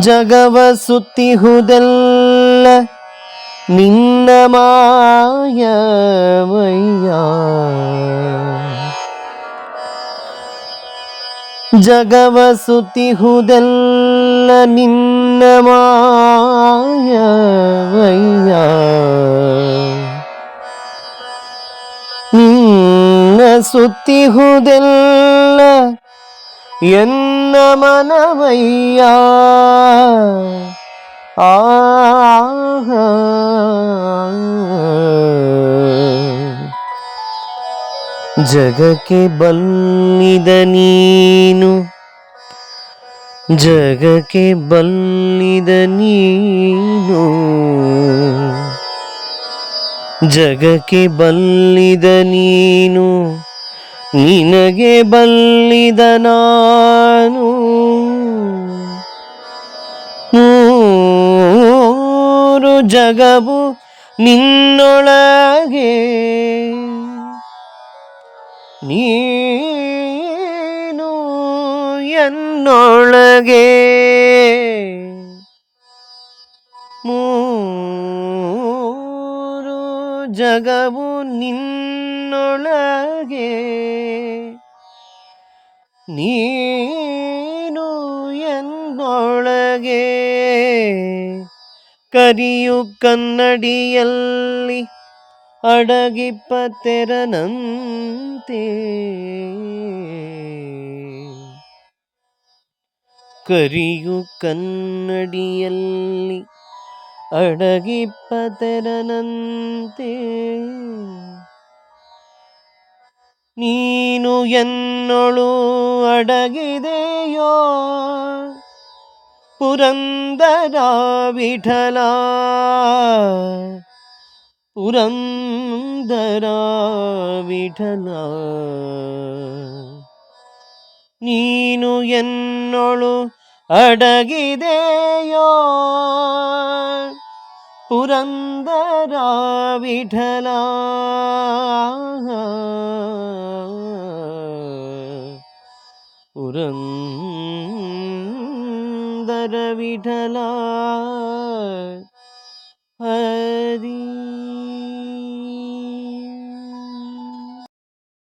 ಜಗವ ಸುತ್ತಿಹುದೆಲ್ಲ നിന്ന മായമയ്യ ജഗവസുതിഹുതല്ല നിന്ന മായമയ്യ നിന്ന സുത്തിഹുതല്ല എന്ന മനമയ്യ. ആഹ. ಜಗಕ್ಕೆ ಬಲ್ಲಿದ ನೀನು. ಜಗಕ್ಕೆ ಬಲ್ಲಿದ ನೀನು. ಜಗಕ್ಕೆ ಬಲ್ಲಿದ ನೀನು. ನಿನಗೆ ಬಲ್ಲಿದ ನಾನು. ಮೂರು ಜಗವು ನಿನ್ನೊಳಗೆ. ನೀನು ಎನ್ನೊಳಗೆ ಮೂರು ಜಗವು ನಿನ್ನೊಳಗೆ ನೀನು ಎನ್ನೊಳಗೆ ಕರಿಯು ಕನ್ನಡಿಯಲ್ಲಿ ಅಡಗಿಪ್ಪ ತೆರನಂತೆ ಕರಿಯು ಕನ್ನಡಿಯಲ್ಲಿ ಅಡಗಿಪ್ಪ ತೆರನಂತೆ ನೀನು ಎನ್ನೊಳು ಅಡಗಿದೆಯೋ? ಪುರಂದರ ವಿಠಲ. ಪುರಂದರ ವಿಠಲ ನೀನು ಎನ್ನೊಳು ಅಡಗಿದೆಯೋ ಪುರಂದರ ವಿಠಲ ಪುರಂದರ ವಿಠಲ